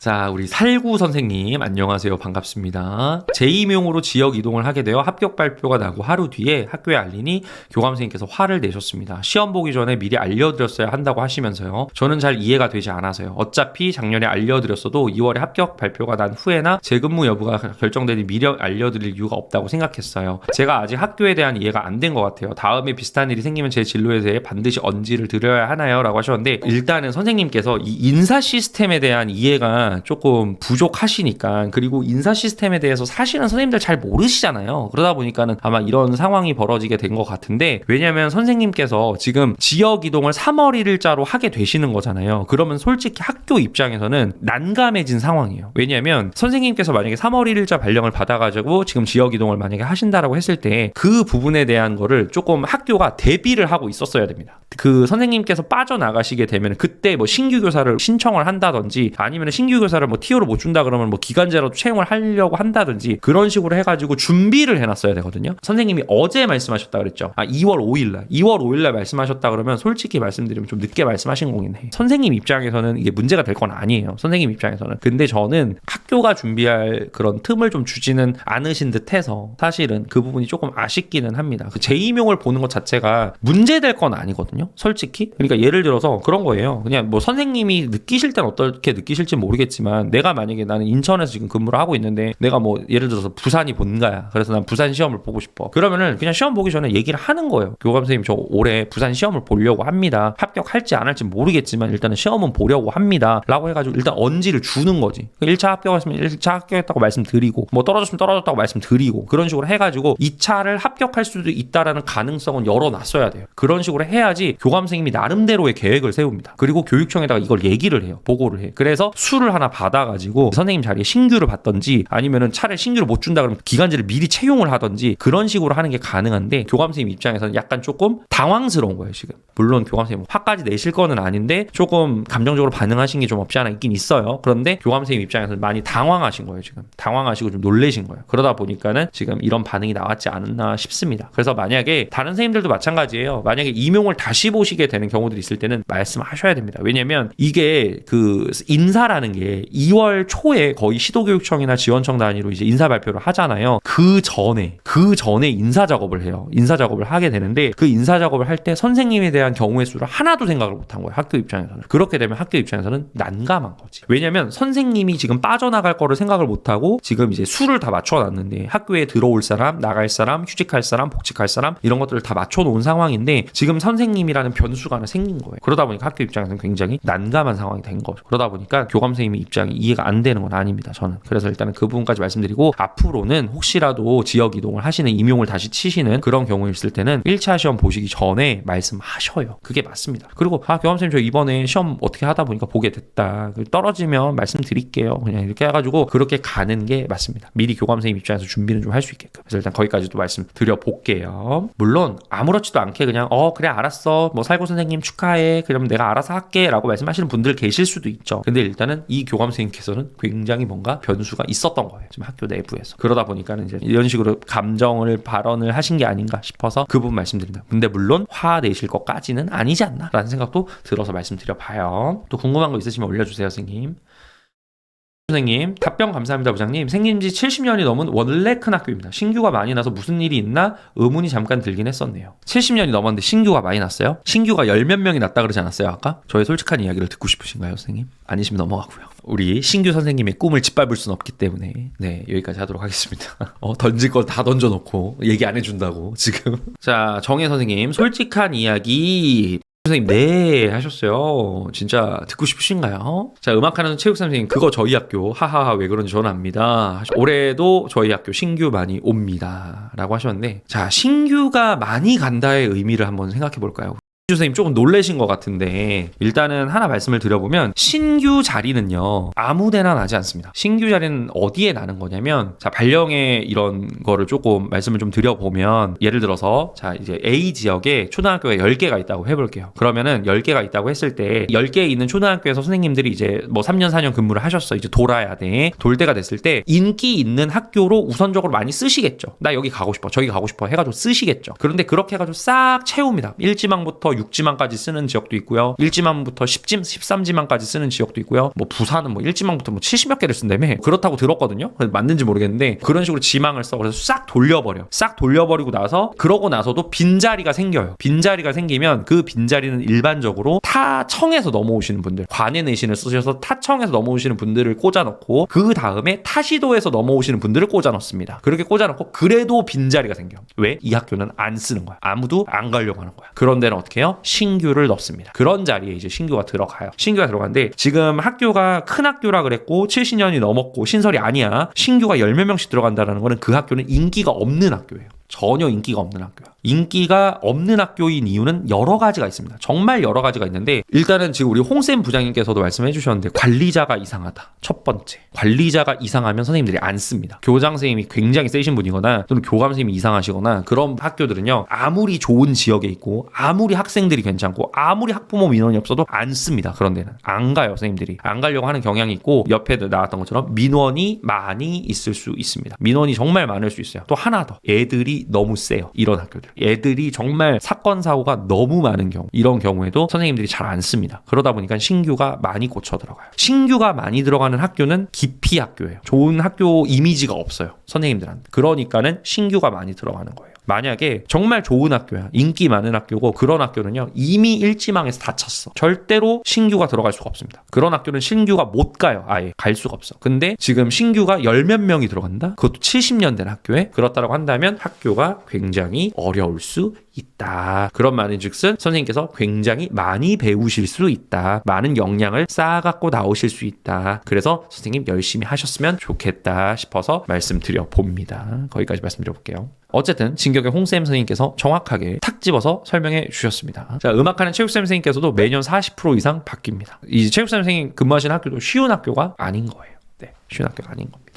자, 우리 살구 선생님, 안녕하세요. 반갑습니다. 제2명으로 지역 이동을 하게 되어 합격 발표가 나고 하루 뒤에 학교에 알리니 교감선생님께서 화를 내셨습니다. 시험 보기 전에 미리 알려드렸어야 한다고 하시면서요. 저는 잘 이해가 되지 않아서요. 어차피 작년에 알려드렸어도 2월에 합격 발표가 난 후에나 재근무 여부가 결정되니 미리 알려드릴 이유가 없다고 생각했어요. 제가 아직 학교에 대한 이해가 안 된 것 같아요. 다음에 비슷한 일이 생기면 제 진로에 대해 반드시 언지를 드려야 하나요? 라고 하셨는데 일단은 선생님께서 이 인사 시스템에 대한 이해가 조금 부족하시니까 그리고 인사 시스템에 대해서 사실은 선생님들 잘 모르시잖아요. 그러다 보니까는 아마 이런 상황이 벌어지게 된 것 같은데 왜냐면 선생님께서 지금 지역 이동을 3월 1일자로 하게 되시는 거잖아요. 그러면 솔직히 학교 입장에서는 난감해진 상황이에요. 왜냐면 선생님께서 만약에 3월 1일자 발령을 받아가지고 지금 지역 이동을 만약에 하신다라고 했을 때 그 부분에 대한 거를 조금 학교가 대비를 하고 있었어야 됩니다. 그 선생님께서 빠져나가시게 되면 그때 뭐 신규 교사를 신청을 한다든지 아니면 신규 교사를 뭐 티오를 못 준다 그러면 뭐 기간제라도 채용을 하려고 한다든지 그런 식으로 해가지고 준비를 해놨어야 되거든요. 선생님이 어제 말씀하셨다 그랬죠. 아 2월 5일날 2월 5일날 말씀하셨다 그러면 솔직히 말씀드리면 좀 늦게 말씀하신 거긴 해. 선생님 입장에서는 이게 문제가 될 건 아니에요. 선생님 입장에서는. 근데 저는 학교가 준비할 그런 틈을 좀 주지는 않으신 듯해서 사실은 그 부분이 조금 아쉽기는 합니다. 그 제2명을 보는 것 자체가 문제될 건 아니거든요. 솔직히. 그러니까 예를 들어서 그런 거예요. 그냥 뭐 선생님이 느끼실 땐 어떻게 느끼실지 모르겠 지만 내가 만약에 나는 인천에서 지금 근무를 하고 있는데 내가 뭐 예를 들어서 부산이 본가야. 그래서 난 부산 시험을 보고 싶어. 그러면은 그냥 시험 보기 전에 얘기를 하는 거예요. 교감 선생님 저 올해 부산 시험을 보려고 합니다. 합격할지 안 할지 모르겠지만 일단은 시험은 보려고 합니다. 라고 해가지고 일단 언지를 주는 거지. 1차 합격했으면 1차 합격했다고 말씀드리고 뭐 떨어졌으면 떨어졌다고 말씀드리고 그런 식으로 해가지고 2차를 합격할 수도 있다라는 가능성은 열어놨어야 돼요. 그런 식으로 해야지 교감 선생님이 나름대로의 계획을 세웁니다. 그리고 교육청에다가 이걸 얘기를 해요. 보고를 해. 그래서 수를 하나 받아가지고 선생님 자리에 신규를 받던지 아니면은 차라리 신규를 못 준다 그러면 기간제를 미리 채용을 하던지 그런 식으로 하는 게 가능한데 교감 선생님 입장에서는 약간 조금 당황스러운 거예요 지금. 물론 교감 선생님 화까지 내실 거는 아닌데 조금 감정적으로 반응하신 게 좀 없지 않아 있긴 있어요. 그런데 교감 선생님 입장에서는 많이 당황하신 거예요 지금. 당황하시고 좀 놀래신 거예요. 그러다 보니까는 지금 이런 반응이 나왔지 않았나 싶습니다. 그래서 만약에 다른 선생님들도 마찬가지예요. 만약에 임용을 다시 보시게 되는 경우들이 있을 때는 말씀하셔야 됩니다. 왜냐면 이게 그 인사라는 게 2월 초에 거의 시도교육청이나 지원청 단위로 이제 인사 발표를 하잖아요. 그 전에 그 전에 인사 작업을 해요. 인사 작업을 하게 되는데 그 인사 작업을 할 때 선생님에 대한 경우의 수를 하나도 생각을 못 한 거예요. 학교 입장에서는. 그렇게 되면 학교 입장에서는 난감한 거지. 왜냐면 선생님이 지금 빠져나갈 거를 생각을 못 하고 지금 이제 수를 다 맞춰 놨는데 학교에 들어올 사람, 나갈 사람, 휴직할 사람, 복직할 사람 이런 것들을 다 맞춰 놓은 상황인데 지금 선생님이라는 변수가 하나 생긴 거예요. 그러다 보니까 학교 입장에서는 굉장히 난감한 상황이 된 거죠. 그러다 보니까 교감 선생님의 입장이 이해가 안 되는 건 아닙니다. 저는. 그래서 일단은 그 부분까지 말씀드리고 앞으로는 혹시라도 지역 이동을 하시는 임용을 다시 치시는 그런 경우 있을 때는 1차 시험 보시기 전에 말씀하셔요. 그게 맞습니다. 그리고 아 교감 선생님 저 이번에 시험 어떻게 하다 보니까 보게 됐다. 그 떨어지면 말씀드릴게요. 그냥 이렇게 해가지고 그렇게 가는 게 맞습니다. 미리 교감 선생님 입장에서 준비는 좀 할 수 있게끔. 그래서 일단 거기까지도 말씀드려 볼게요. 물론 아무렇지도 않게 그냥 어 그래 알았어. 뭐 살고 선생님 축하해. 그럼 내가 알아서 할게 라고 말씀하시는 분들 계실 수도 있죠. 근데 일단은 이 교감 선생님께서는 굉장히 뭔가 변수가 있었던 거예요. 지금 학교 내부에서. 그러다 보니까는 이제 이런 식으로 감정을 발언을 하신 게 아닌가 싶어서 그 부분 말씀드린다. 근데 물론 화 내실 것까지는 아니지 않나라는 생각도 들어서 말씀드려 봐요. 또 궁금한 거 있으시면 올려주세요, 선생님. 선생님 답변 감사합니다 부장님. 생긴 지 70년이 넘은 원래 큰 학교입니다. 신규가 많이 나서 무슨 일이 있나 의문이 잠깐 들긴 했었네요. 70년이 넘었는데 신규가 많이 났어요? 신규가 열 몇 명이 났다 그러지 않았어요 아까? 저의 솔직한 이야기를 듣고 싶으신가요 선생님? 아니시면 넘어가고요. 우리 신규 선생님의 꿈을 짓밟을 수는 없기 때문에. 네 여기까지 하도록 하겠습니다. 어, 던질 걸 다 던져놓고 얘기 안 해준다고 지금. 자 정혜 선생님 솔직한 이야기 선생님 네 하셨어요. 진짜 듣고 싶으신가요? 자 음악하는 체육 선생님 그거 저희 학교 하하하 왜 그런지 저는 압니다. 올해도 저희 학교 신규 많이 옵니다라고 하셨는데 자 신규가 많이 간다의 의미를 한번 생각해 볼까요? 선생님 조금 놀라신 것 같은데 일단은 하나 말씀을 드려보면 신규 자리는요 아무데나 나지 않습니다. 신규 자리는 어디에 나는 거냐면 자 발령의 이런 거를 조금 말씀을 좀 드려보면 예를 들어서 자 이제 A 지역에 초등학교가 10개가 있다고 해볼게요. 그러면은 10개가 있다고 했을 때 10개 있는 초등학교에서 선생님들이 이제 뭐 3년 4년 근무를 하셨어 이제 돌아야 돼. 돌 때가 됐을 때 인기 있는 학교로 우선적으로 많이 쓰시겠죠. 나 여기 가고 싶어 저기 가고 싶어 해가지고 쓰시겠죠. 그런데 그렇게 해가지고 싹 채웁니다. 1지망부터 6지망까지 쓰는 지역도 있고요. 1지망부터 10지, 13지망까지 쓰는 지역도 있고요. 뭐 부산은 뭐 1지망부터 뭐 70몇 개를 쓴다며 그렇다고 들었거든요. 맞는지 모르겠는데 그런 식으로 지망을 써. 그래서 싹 돌려버려. 싹 돌려버리고 나서 그러고 나서도 빈자리가 생겨요. 빈자리가 생기면 그 빈자리는 일반적으로 타청에서 넘어오시는 분들, 관내 내신을 쓰셔서 타청에서 넘어오시는 분들을 꽂아놓고 그 다음에 타시도에서 넘어오시는 분들을 꽂아놓습니다. 그렇게 꽂아놓고 그래도 빈자리가 생겨. 왜? 이 학교는 안 쓰는 거야. 아무도 안 가려고 하는 거야. 그런 데는 어떻게 해요? 신규를 넣습니다. 그런 자리에 이제 신규가 들어가요. 신규가 들어가는데 지금 학교가 큰 학교라 그랬고 70년이 넘었고 신설이 아니야. 신규가 열 몇 명씩 들어간다라는 거는 그 학교는 인기가 없는 학교예요. 전혀 인기가 없는 학교야. 인기가 없는 학교인 이유는 여러 가지가 있습니다. 정말 여러 가지가 있는데 일단은 지금 우리 홍쌤 부장님께서도 말씀해 주셨는데 관리자가 이상하다. 첫 번째. 관리자가 이상하면 선생님들이 안 씁니다. 교장 선생님이 굉장히 세신 분이거나 또는 교감 선생님이 이상하시거나 그런 학교들은요. 아무리 좋은 지역에 있고 아무리 학생들이 괜찮고 아무리 학부모 민원이 없어도 안 씁니다. 그런 데는 안 가요, 선생님들이. 안 가려고 하는 경향이 있고 옆에도 나왔던 것처럼 민원이 많이 있을 수 있습니다. 민원이 정말 많을 수 있어요. 또 하나 더. 애들이 너무 세요. 이런 학교들. 애들이 정말 사건 사고가 너무 많은 경우 이런 경우에도 선생님들이 잘 안 씁니다. 그러다 보니까 신규가 많이 꽂혀 들어가요. 신규가 많이 들어가는 학교는 기피 학교예요. 좋은 학교 이미지가 없어요. 선생님들한테. 그러니까는 신규가 많이 들어가는 거예요. 만약에 정말 좋은 학교야 인기 많은 학교고 그런 학교는요 이미 일지망에서 다 찼어. 절대로 신규가 들어갈 수가 없습니다. 그런 학교는 신규가 못 가요 아예. 갈 수가 없어. 근데 지금 신규가 열 몇 명이 들어간다? 그것도 70년 된 학교에? 그렇다고 한다면 학교가 굉장히 어려울 수 있다 그런 말인 즉슨 선생님께서 굉장히 많이 배우실 수 있다 많은 역량을 쌓아 갖고 나오실 수 있다 그래서 선생님 열심히 하셨으면 좋겠다 싶어서 말씀드려 봅니다 거기까지 말씀드려 볼게요 어쨌든 진격의 홍쌤 선생님께서 정확하게 탁 집어서 설명해 주셨습니다. 자, 음악하는 체육쌤 선생님께서도 매년 40% 이상 바뀝니다. 이 체육쌤 선생님 근무하시는 학교도 쉬운 학교가 아닌 거예요. 네, 쉬운 학교가 아닌 겁니다.